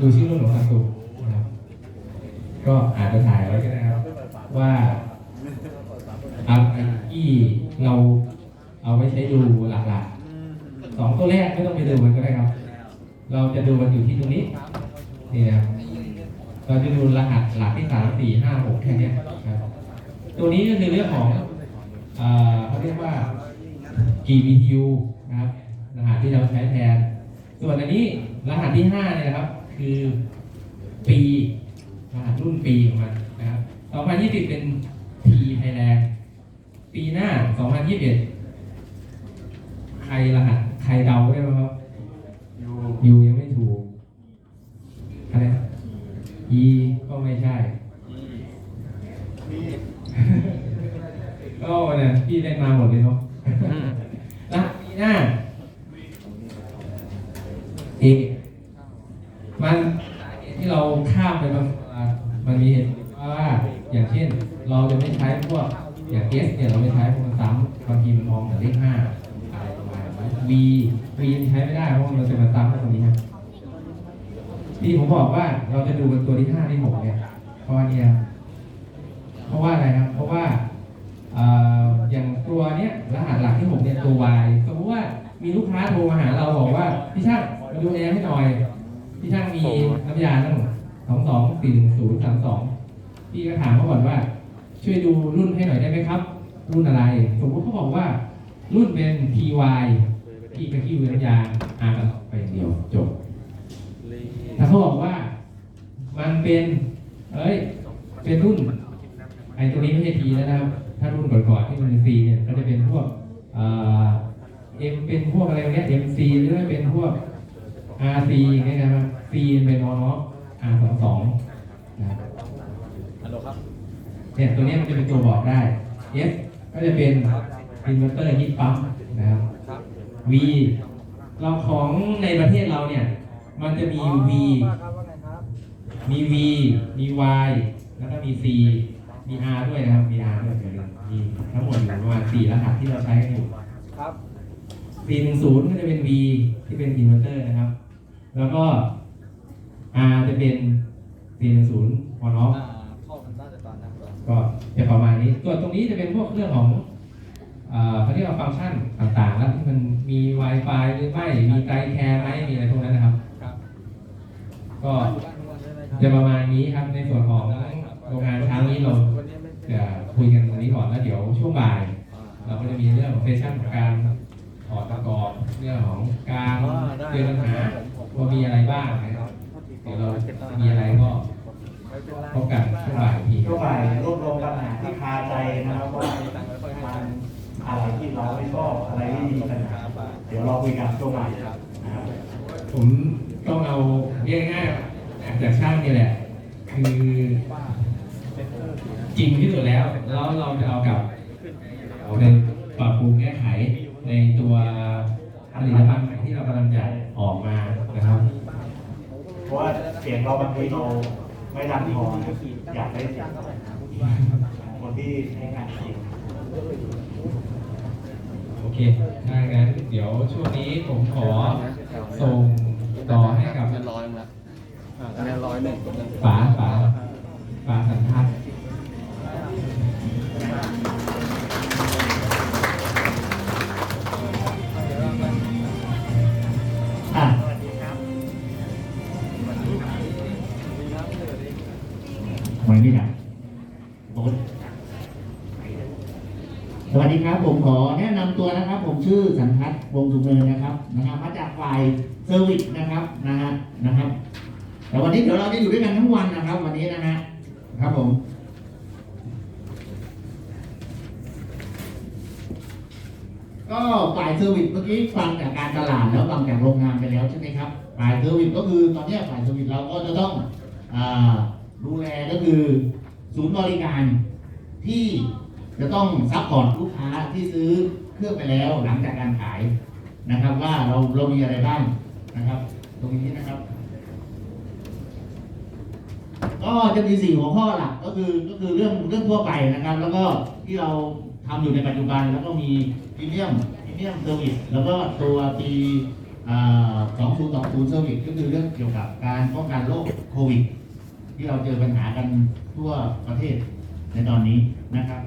ดูชื่อรุ่นของซัมซุงนะครับ ก็อาจจะถ่ายไว้ก็ได้ครับ ว่าอะไรที่เราเอาไว้ใช้ดูหลักๆสองตัวแรกไม่ต้องไปดูมันก็ได้ครับ เราจะดูมันอยู่ที่ตรงนี้นี่นะครับเราจะดูรหัสหลักที่สามสี่ห้าหกแค่นี้ครับตัวนี้ก็คือเรื่องของเอ่อเขาเรียกว่า GBTU นะครับรหัสที่เราใช้แทน ส่วนอันนี้รหัสที่ห้าเนี่ยนะครับ คือปีรหัสรุ่นปีของมันนะครับ2020 เป็น T Thailand ปีหน้า 2021 ใครรหัส ใครเดาได้ไหมครับยูยังไม่ถูก อะไร E ก็ไม่ใช่ ก็เนี่ยพี่เล่นมาหมดเลยเนาะรหัสปีหน้า เอกมันสาเหตุที่เราข้ามไปบางตัวมันมีเหตุผลว่า อย่างเช่น เราจะไม่ใช้พวก อย่าง S เนี่ยเราไม่ใช้พวกมันซ้ำบางทีมันมองแต่เลขห้าอะไรประ มาณนั้น V V ใช้ไม่ได้เพราะมันจะมาซ้ำกับตรงนี้ครับที่ผมบอกว่าเราจะดูกันตัวที่ห้าที่หกเนี่ยเพราะว่าเนี่ยเพราะว่าอะไรครับ เพราะว่าอย่างตัวเนี้ยรหัสหลักที่หกเนี่ยตัว Y สมมติว่ามีลูกค้าโทรมาหาเราบอกว่าพี่ช่างมาดูแอร์ให้หน่อยพี่ช่างมีน้ำยาตั้งสองสองสี่หนึ่งศูนย์สามสองพี่ก็ถามเขาก่อนว่า ช่วยดูรุ่นให้หน่อยได้ไหมครับ รุ่นอะไร สมมติเขาบอกว่ารุ่นเป็น PY พี่ก็คิดดูน้ำยาอากันไปอย่างเดียวจบถ้าเขาบอกว่ามันเป็นเอ้ยเป็นรุ่นไอตัวนี้ไม่ใช่ T แล้วนะครับ ถ้ารุ่นก่อนๆที่มันเป็น C เนี่ยก็จะเป็นพวกเอ่อ M เป็นพวกอะไรเนี้ย MC หรือว่าเป็นพวก RC อย่างเงี้ยนะครับ C เป็นออนอ R สองสองนะครับฮัลโหลครับเนี่ยตัวเนี้ยมันจะเป็นตัวบอกได้ S ก็จะเป็นอินเวอร์เตอร์ฮีทปั๊มนะครับ V เราของในประเทศเราเนี่ย มันจะมี V มี V มี Y แล้วก็มี C มี R ด้วยนะครับ มี R ด้วยเดี๋ยวมีทั้งหมดอยู่ประมาณ4รหัสที่เราใช้กันอยู่ครับ410ก็จะเป็น V ที่เป็นอินเวอร์เตอร์นะครับ แล้วก็ R จะเป็น410 on off อ่าท่อมันน่าจะตอนนั้นก่อนก็จะประมาณนี้ส่วนตรงนี้จะเป็นพวกเรื่องของ เอ่อเขาเรียกว่าฟังก์ชันต่างๆ แล้วที่มันมี Wi-Fi หรือไม่ มีไกลแคร์ไหมมีอะไรพวกนั้นนะครับครับก็อยู่บ้านทุกวันใช่ไหมครับจะประมาณนี้ครับในส่วนของได้ครับโรงงานเช้านี้เราวันนี้ไม่จะคุยกันตรงนี้ก่อนแล้วเดี๋ยวช่วงบ่ายอ่าเราก็จะมีเรื่องของเซสชั่นของการถอดประกอบเรื่องของการอ่าได้เจอปัญหาว่ามีอะไรบ้างนะครับเดี๋ยวเรามีอะไรก็ไม่เป็นไรพบกันช่วงบ่ายอีกทีช่วงบ่ายรวบรวมปัญหาที่คาใจนะครับว่าตังค์ไว้ค่อยให้มัน อะไรที่เราไม่ชอบอะไรที่มีปัญหาเดี๋ยวเราคุยกันช่วงบ่ายนะครับผมต้องเอาเรียกง่ายๆจากช่างนี่แหละ คือจริงที่สุดแล้ว แล้วเราจะเอากับเอาในปรับปรุงแก้ไขในตัวผลิตภัณฑ์ใหม่ที่เรากำลังจะออกมานะครับ เพราะว่าเสียงเราบางทีเราไม่ดังพอนะอยากได้เสียงคนที่ใช้งานจริง โอเคถ้างั้นเดี๋ยวช่วงนี้ผมขอส่งต่อให้กับเงินร้อยละอ่าคะแนนร้อยหนึ่งเงินป๋าป๋าป๋าสันทัศน์อ่ สวัสดีครับ ผมขอแนะนำตัวนะครับ ผมชื่อสันทัศน์วงสุเนินนะครับนะครับ มาจากฝ่ายเซอร์วิสนะครับนะฮะนะครับแต่วันนี้เดี๋ยวเราจะอยู่ด้วยกันทั้งวันนะครับ วันนี้นะฮะครับผมก็ฝ่ายเซอร์วิสเมื่อกี้ฟังจากการตลาดแล้วฟังจากโรงงานไปแล้วใช่ไหมครับฝ่ายเซอร์วิสก็คือตอนนี้ฝ่ายเซอร์วิสเราก็จะต้องอาดูแลก็คือศูนย์บริการที่ จะต้องซัพพอร์ตลูกค้าที่ซื้อเครื่องไปแล้วหลังจากการขายนะครับ ว่าเราเรามีอะไรบ้างนะครับ ตรงนี้นะครับ ก็จะมีสี่หัวข้อหลักก็คือก็คือเรื่องเรื่องทั่วไปนะครับ แล้วก็ที่เราทำอยู่ในปัจจุบันแล้วก็มีพรีเมียมพรีเมียมเซอร์วิสแล้วก็ตัวปีสองศูนย์สองศูนย์เซอร์วิสก็คือเรื่องเกี่ยวกับการป้องกันโรคโควิด ที่เราเจอปัญหากันทั่วประเทศในตอนนี้นะครับ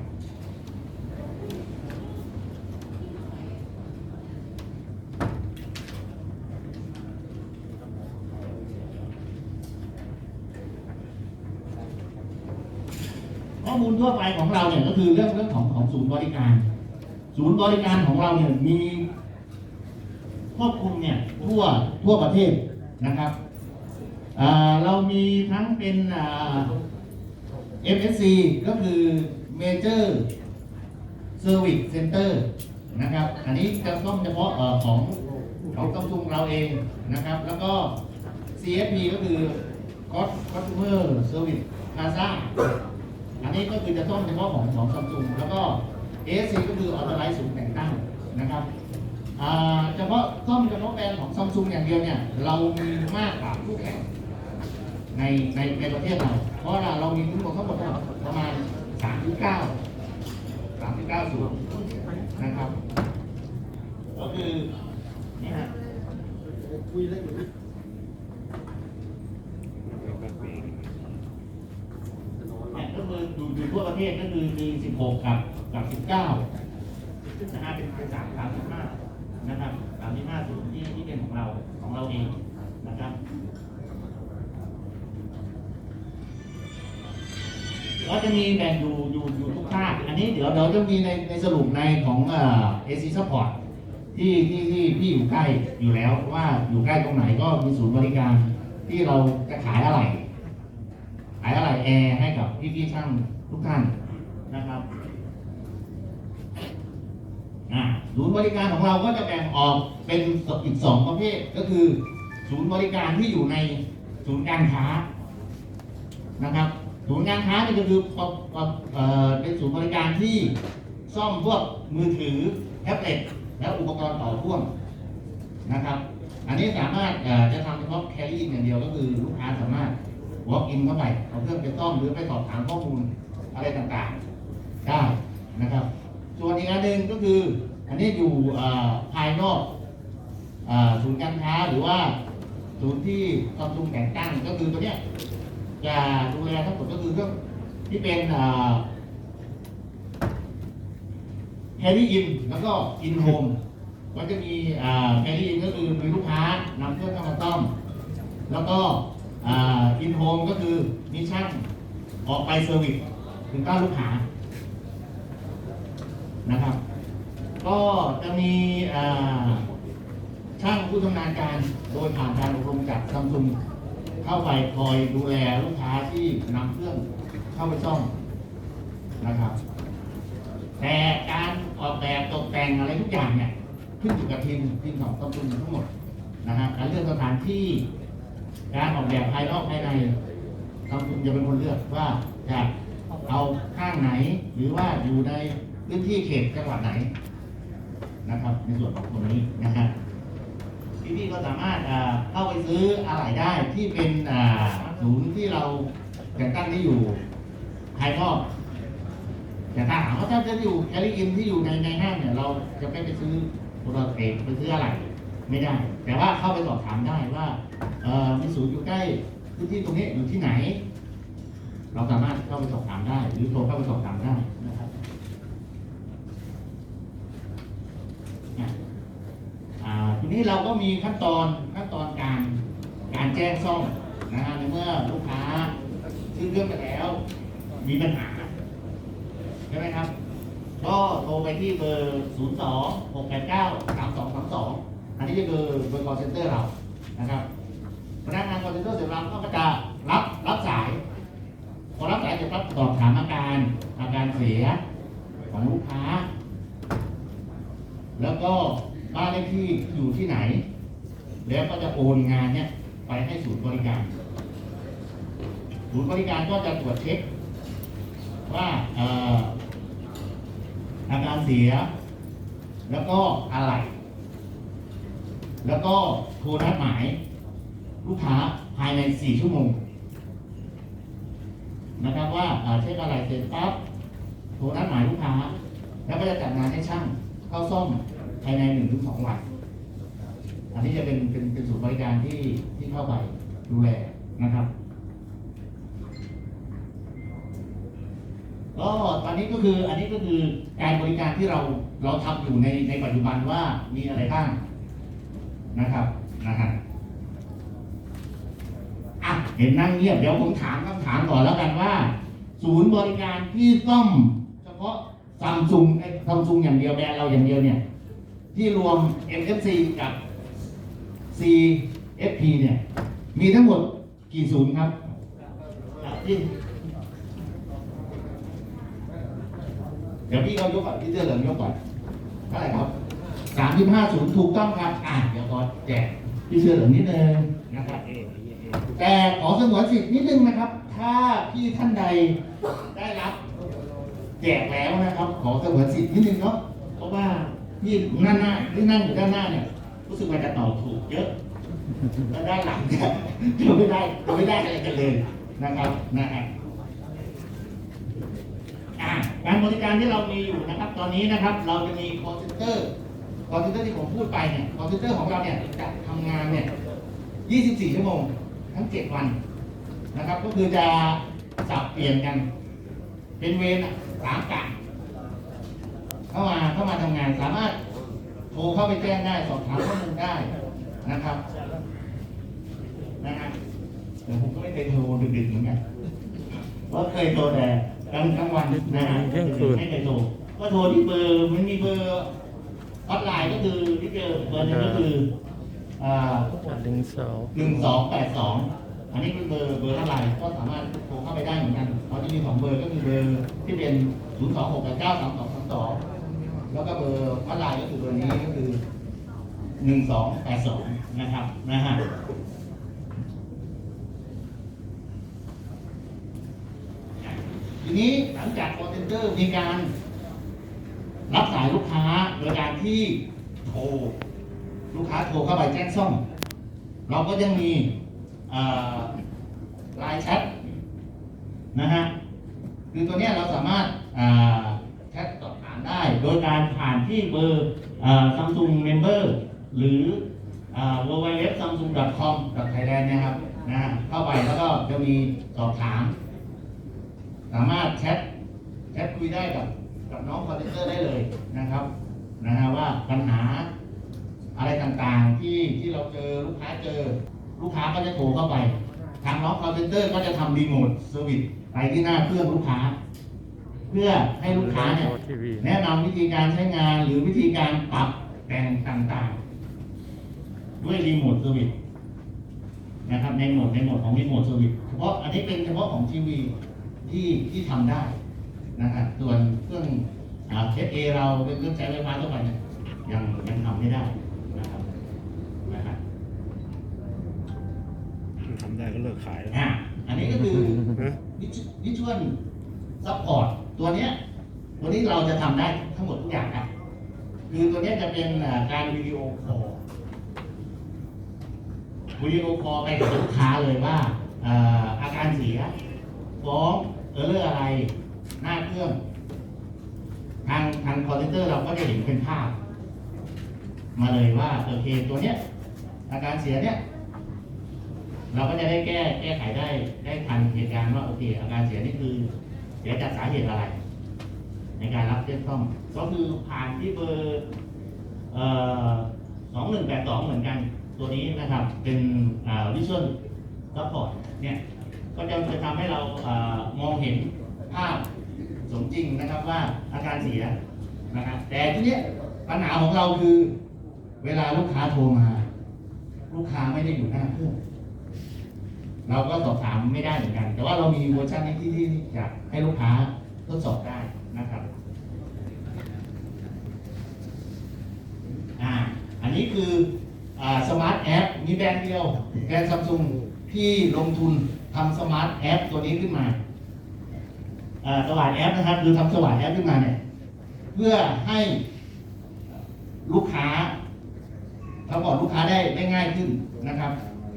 ข้อมูลทั่วไปของเราเนี่ยก็คือเรื่องเรื่องของของศูนย์บริการ ศูนย์บริการของเราเนี่ยมีครอบคุมเนี่ยทั่วทั่วประเทศนะครับเรามีทั้งเป็นอ่า FSC ก็คือ Major Service Center นะครับ อันนี้จะต้องเฉพาะอของของซัมซุงเราเองนะครับ แล้วก็ CFP ก็คือ Customer Service Plaza อันนี้ก็คือจะต้องเฉพาะของของซัมซุงแล้วก็ ASC ก็คือออ t ไ r i z e ศูนย์แต่งตั้งนะครับอ่าเฉพาะซ่อมเฉพาะแบรนด์ของซัมซุงอย่างเดียวเนี่ยเรามีมากกว่าคู่แข่งในในในประเทศเราเพราะว่าเรามีทั้งหมดทั้งหมดประมาณ 39 39ศูนย์นะครับก็คือนี่ฮะคุยเล่นอยู่นี่เนี่ยก็คืออยู่อยู่ทั่ว ประเทศก็คือมี 16 กับกับ 19นะฮะเป็นเป็นสามสามสิบห้านะครับสามสิบห้าศูนย์ที่ที่เป็นของเราของเราเองนะครับ ก็จะมีแบ่งอยู่อยู่อยู่ทุกภาค อันนี้เดี๋ยวเดี๋ยวจะมีในในสรุปในของเอ่อ AC Support ที่ที่ที่พี่อยู่ใกล้อยู่แล้วว่าอยู่ใกล้ตรงไหนก็มีศูนย์บริการที่เราจะขายอะไร ขายอะไรแอร์ให้กับพี่พี่ๆช่าง ทุกท่านนะครับศูนย์บริการของเราก็จะแบ่งออกเป็นอีกสองประเภทก็คือ ศูนย์บริการที่อยู่ในศูนย์การค้านะครับ ศูนย์การค้านี่ก็คือเอ่อเป็นศูนย์บริการที่ซ่อมพวกมือถือแท็บเล็ตและอุปกรณ์ต่อพ่วงนะครับ อันนี้สามารถจะทำเฉพาะแครี่อย่างเดียวก็คือลูกค้าสามารถ walk in เข้าไปเอาเครื่องไปซ่อมหรือไปสอบถามข้อมูล อะไรต่างๆได้นะครับ ส่วนอีกอันหนึ่งก็คือ อันนี้อยู่ภายนอกศูนย์การค้าหรือว่าศูนย์ที่ซัมซุงแต่งตั้งก็คือตัวเนี้ยจะดูแลทั้งหมดก็คือเรื่องที่เป็นแครี่อินแล้วก็อินโฮมก็จะมีแครี่อินก็คือมีลูกค้านำเครื่องเข้ามาซ่อม แล้วก็อินโฮมก็คือมีช่างออกไปเซอร์วิส ถึงต้าลูกค้านะครับ ก็จะมีช่างผู้ชำนาญการโดยผ่านการอบรมจากซัมซุงเข้าไปคอยดูแลลูกค้าที่นำเครื่องเข้าไปซ่อมนะครับ แต่การออกแบบตกแต่งอะไรทุกอย่างเนี่ยขึ้นอยู่กับทีมทีมของซัมซุงทั้งหมดนะครับการเลือกสถานที่การออกแบบภายนอกภายในซัมซุงจะเป็นคนเลือกว่าจะ เอาข้างไหนหรือว่าอยู่ในพื้นที่เขตจังหวัดไหนนะครับ ในส่วนของตรงนี้นะฮะพี่ๆก็สามารถเข้าไปซื้ออะไรได้ที่เป็นศูนย์ที่เราแต่งตั้งที่อยู่ภายนอกแต่ถ้าถามว่าถ้าจะอยู่แคลิอินที่อยู่ในในห้างเนี่ย เราจะไม่ไปซื้อโทรศัพท์ไปซื้ออะไรไม่ได้ แต่ว่าเข้าไปสอบถามได้ว่ามีศูนย์อยู่ใกล้พื้นที่ตรงนี้อยู่ที่ไหน เราสามารถเข้าไปสอบถามได้ หรือโทรเข้าไปสอบถามได้นะครับทีนี้เราก็มีขั้นตอนขั้นตอนการการแจ้งซ่อมนะฮะในเมื่อลูกค้าซื้อเครื่องไปแล้ว มีปัญหาใช่ไหมครับ ก็โทรไปที่เบอร์ 0 2 6 8 9 3 2 3 2 อันนี้จะคือเบอร์ call center เรานะครับพนักงาน call center เสร็จแล้วก็จะรับรับสาย พอรับ สายเสร็จปั๊บสอบถามอาการอาการเสียของลูกค้า แล้วก็บ้านเลขที่อยู่ที่ไหน แล้วก็จะโอนงานเนี่ยไปให้ศูนย์บริการ ศูนย์บริการก็จะตรวจเช็ค ว่าเอ่ออาการเสีย แล้วก็อะไร แล้วก็โทรนัดหมาย ลูกค้าภายใน 4 ชั่วโมง นะครับว่าเอ่อเช็คอะไรเสร็จปั๊บโทรนัดหมายลูกค้า แล้วก็จะจัดงานให้ช่างเข้าซ่อมภายใน1-2วัน อันนี้จะเป็นเป็นเป็นศูนย์บริการที่ที่เข้าไปดูแลนะครับก็ตอนนี้ก็คืออันนี้ก็คือการบริการที่เราเราทำอยู่ในในปัจจุบันว่ามีอะไรบ้างนะครับนะครับ เห็นนั่งเงียบเดี๋ยวผมถามคำถามก่อนแล้วกันว่า ศูนย์บริการที่ซ่อมเฉพาะซัมซุงไอซัมซุงอย่างเดียวแบรนด์เราอย่างเดียวเนี่ย ที่รวม MFC กับ CFP เนี่ย มีทั้งหมดกี่ศูนย์ครับที่เดี๋ยวพี่เขายกก่อนพี่เสื้อเหลืองยกก่อนเท่าไหร่ครับสามสิบห้าศูนย์ถูกต้องครับ อะเดี๋ยวขอนแจกพี่เสื้อเหลืองนิดนึงนะครับ แต่ขอสงวนสิทธิ์นิดนึงนะครับ ถ้าพี่ท่านใดได้รับแจกแล้วนะครับ ขอสงวนสิทธิ์นิดนึงเนาะเพราะว่าพี่นั่นหน้าที่นั่งอยู่ด้านหน้าเนี่ยรู้สึกว่าจะตอบถูกเยอะแล้วด้านหลังเนี่ยจะไม่ได้จะไม่ได้อะไรกันเลยนะครับนะฮะการบริการที่เรามีอยู่นะครับ ตอนนี้นะครับ เราจะมี call center call center ที่ผมพูดไปเนี่ย call center ของเราเนี่ยจะทำงานเนี่ย 24 ชั่วโมง ทั้ง7วันนะครับ ก็คือจะสับเปลี่ยนกัน เป็นเวรอะสามกะเข้ามาเข้ามาทำงานสามารถโทรเข้าไปแจ้งได้สอบถามข้อมูลได้นะครับนะฮะแต่ผมก็ไม่เคยโทรดึกๆเหมือนกันก็เคยโทรแต่กลางกลางวันนะฮะเที่ยงคืนไม่เคยโทรก็โทรที่เบอร์มันมีเบอร์ออนไลน์ก็คือที่เจอเบอร์หนึงก็คือ หนึ่งสองหนึ่งสองแปดสองอันนี้เป็นเบอร์เบอร์ออนไลน์ก็สามารถโทรเข้าไปได้เหมือนกันเขาจะมีสองเบอร์ก็คือเบอร์ที่เป็นศูนย์สองหกแปดเก้าสามสองสามสองแล้วก็เบอร์ออนไลน์ก็คือเบอร์นี้ก็คือหนึ่งสองแปดสองนะครับนะฮะทีนี้หลังจาก call center มีการรับสายลูกค้าโดยการที่โทร ลูกค้าโทรเข้าไปแจ้งซ่อมเราก็ยังมีไลน์แชทนะฮะคือตัวเนี้ยเราสามารถแชทสอบถามได้ โดยการผ่านที่เบอร์ซัมซุงเมมเบอร์หรือ w w w s a m s u n g c o m t h a i l a n d นะครับนะเข้าไปแล้วก็จะมีสอบถาม สามารถแชทแชทคุยได้กับกับน้องคอมพิวเตอร์ได้เลยนะครับนะฮะว่าปัญหา อะไรต่างๆ ที่ที่เราเจอลูกค้าเจอ ลูกค้าก็จะโทรเข้าไป ทางน้องคอมพิวเตอร์ก็จะทำรีโมทเซอร์วิสไปที่หน้าเครื่องลูกค้า เพื่อให้ลูกค้าเนี่ยทีวีแนะนำวิธีการใช้งานหรือวิธีการปรับแต่งต่างๆ ด้วยรีโมทเซอร์วิสนะครับในโหมดในโหมดของรีโมทเซอร์วิสเฉพาะอันนี้เป็นเฉพาะของทีวีที่ที่ทำได้นะครับส่วนเครื่องเอสเอเราเป็นเครื่องใช้ไฟฟ้าทั่วไปเนี่ยยังยังทำไม่ได้นะครับนะครับ ทำได้ก็เลิกขายแล้วอะอันนี้ก็คือฮะวิชวลซัพพอร์ตตัวเนี้ยตัวนี้เราจะทำได้ทั้งหมดทุกอย่างนะคือตัวเนี้ยจะเป็นอ่าการวิดีโอคอลวิดีโอคอลไปกับลูกค้าเลยว่าอ่าอาการเสียฟ้องเออเรื่องอะไร หน้าเครื่อง ทางทางคอมพิวเตอร์เราก็จะเห็นเป็นภาพ มาเลยว่าโอเคตัวเนี้ยอาการเสียเนี้ย เราก็จะได้แก้แก้ไขได้ได้ทันเหตุการณ์ว่าโอเคอาการเสียนี่คือเสียจากสาเหตุอะไร ในการรับเส้นซ่อมก็คือผ่านที่เบอร์สองหนึ่งแปดสองเหมือนกัน ตัวนี้นะครับเป็นวิชวลซัพพอร์ตเนี่ยก็จะจะทำให้เราเออมองเห็นภาพสมจริงนะครับว่าอาการเสียนะครับแต่ทีเนี้ยปัญหาของเราคือ เวลาลูกค้าโทรมา ลูกค้าไม่ได้อยู่หน้าเครื่อง เราก็สอบถามไม่ได้เหมือนกัน แต่ว่าเรามีเวอร์ชันนี้ที่ที่อยากให้ลูกค้าทดสอบได้นะครับอ่าอันนี้คืออ่าสมาร์ทแอปมีแบรนด์เดียวแบรนด์ซัมซุงที่ลงทุนทำสมาร์ทแอปตัวนี้ขึ้นมาอ่าสว่านแอปนะครับคือทำสว่านแอปขึ้นมาเนี่ยเพื่อให้ลูกค้าทำก่อนลูกค้าได้ได้ง่ายขึ้นนะครับ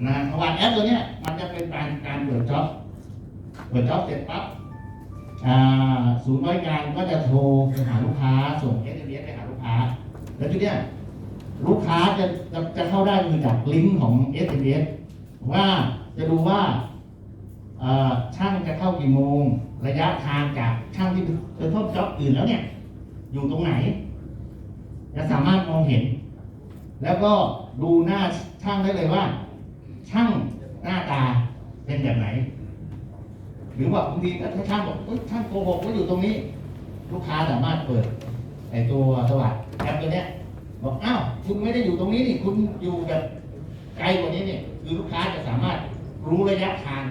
นะสว่านแอปตัวเนี้ยมันจะเป็นการการเปิดจ็อบเปิดจ็อบเสร็จปั๊บอ่าศูนย์บริการก็จะโทรไปหาลูกค้าส่ง SMS ไปหาลูกค้า แล้วทีเนี้ยลูกค้าจะจะจะเข้าได้คือจากลิงก์ของ s m s ว่าจะดูว่าช่างจะเข้ากี่โมง ระยะทางจากช่างที่ไปทดจ็อบอื่นแล้วเนี่ย อยู่ตรงไหน จะสามารถมองเห็น แล้วก็ดูหน้าช่างได้เลยว่า ช่างหน้าตาเป็นแบบไหน หรือว่าบางทีถ้าช่างบอกช่างโกหกว่าอยู่ตรงนี้ ลูกค้าสามารถเปิดไอตัวสวัสด์แอปตัวเนี้ยบอกอ้าวคุณไม่ได้อยู่ตรงนี้นี่คุณอยู่แบบไกลกว่านี้เนี่ยคือลูกค้าจะสามารถรู้ระยะทาง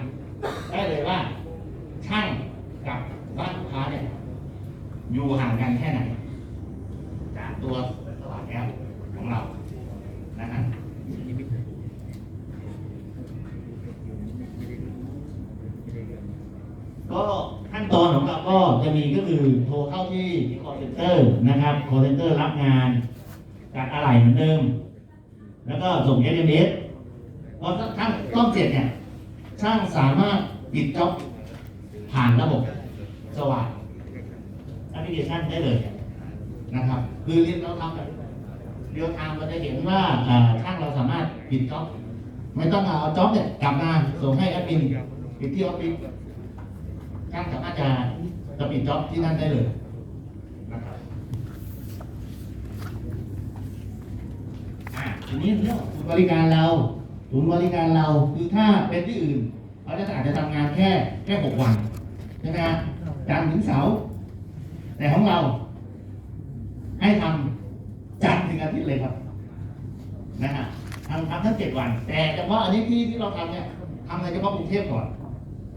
ได้เลยว่า ช่างกับบ้านลูกค้าเนี่ยอยู่ห่างกันแค่ไหนจากตัวสวัสด์แอปของเรานะฮะ ก็ขั้นตอนของเรา ก็จะมีก็คือโทรเข้าที่ที่ call center นะครับ call center รับงานจากอะไรเหมือนเดิม แล้วก็ส่ง SMS พอท่านต้องเสร็จเนี่ย ช่างสามารถปิดจ็อบผ่านระบบสว่างแอปพลิเคชันได้เลยนะครับ คือเรียนเราทำแบบเรียลไทม์เราจะเห็นว่าอ่าช่างเราสามารถปิดจ็อบไม่ต้องเอาจ็อบเนี่ยกลับมาส่งให้แอดมินปิดที่ออฟฟิศช่างสามารถจะ จะปิดจ็อบที่นั่นได้เลยนะครับอะทีนี้เรื่องศูนย์บริการเราศูนย์บริการเราคือถ้าเป็นที่อื่นเขาจะอาจจะทำงานแค่แค่หกวันใช่ไหมฮะจันทร์ถึงเสาร์แต่ของเรา ให้ทำจันทร์ถึงอาทิตย์เลยครับนะฮะทำทำทั้งเจ็ดวัน แต่เฉพาะอันนี้ที่ที่เราทำเนี่ยทำในเฉพาะกรุงเทพก่อน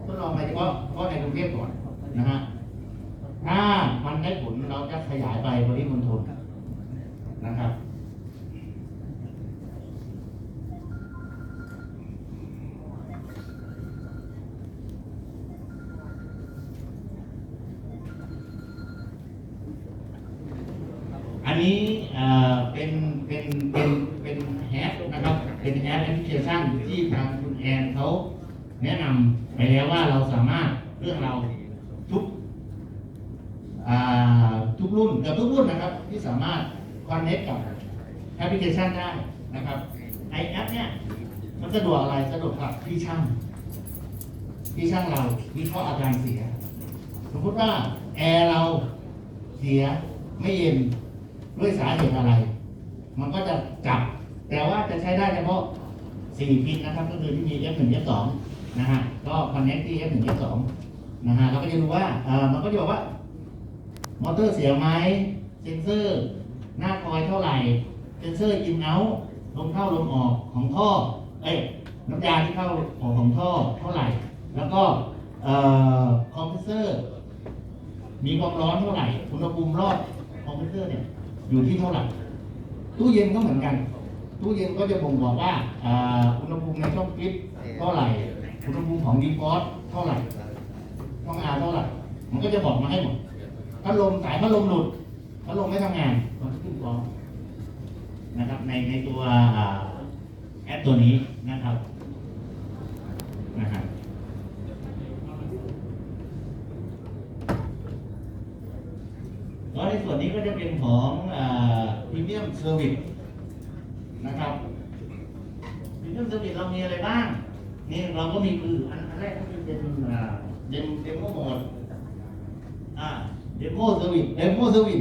ทดลองไปเฉพาะเฉพาะในกรุงเทพก่อนนะฮะ ถ้ามันได้ผลเราจะขยายไปบริมณฑลนะครับ อันนี้เป็นเป็นเป็นเป็นแอปนะครับ เป็นแอปแอปพลิเคชันที่ทางคุณแอนเขาแนะนำไปแล้วว่าเราสามารถเรื่องเราทุก ทุกรุ่นกับทุกรุ่นนะครับ ที่สามารถคอนเน c t กับแอปพลิเคชันได้นะครับไอแอปเนี่ยมันสะดวกอะไรสะดวกกับที่ช่างที่ช่างเราวิเคราะห์อาการเสีย สมมติว่าแอร์เราเสียไม่เย็นด้วยสาเหตุอะไร มันก็จะจับ แต่ว่าจะใช้ได้เฉพาะ4พินนะครับ ก็คือที่มี F1 F2 นะฮะก็ connect ที่ F1 F2 นะฮะเราก็จะดูว่าเออมันก็จะบอกว่า มอเตอร์เสียไหมเซนเซอร์หน้าคอยเท่าไหร่ เซนเซอร์อินเอาลมเข้าลมออกของท่อ เอ้ยน้ำยาที่เข้าออกของท่อเท่าไหร่ แล้วก็คอมเพรสเซอร์ มีความร้อนเท่าไหร่อุณหภูมิรอบคอมเพรสเซอร์เนี่ยอยู่ที่เท่าไหร่ตู้เย็นก็เหมือนกัน ตู้เย็นก็จะบ่งบอกว่าอ่าอุณหภูมิในช่องฟิตเท่าไหร่อุณหภูมิของดีฟอสเท่าไหร่ช่องอาเท่าไหร่ มันก็จะบอกมาให้หมด พัดลมสายพัดลมหลุดพัดลมไม่ทำงานมันก็ขึ้นฟ้องนะครับ ในในตัวแอปตัวนี้นะครับนะครับแล้วในส่วนนี้ก็จะเป็นของพรีเมียมเซอร์วิสนะครับพรีเมียมเซอร์วิสเรามีอะไรบ้าง นี่เราก็มีคืออันอันแรกก็คือเป็นเดมเดโมโหมดอ่า เดโมเซอร์วิ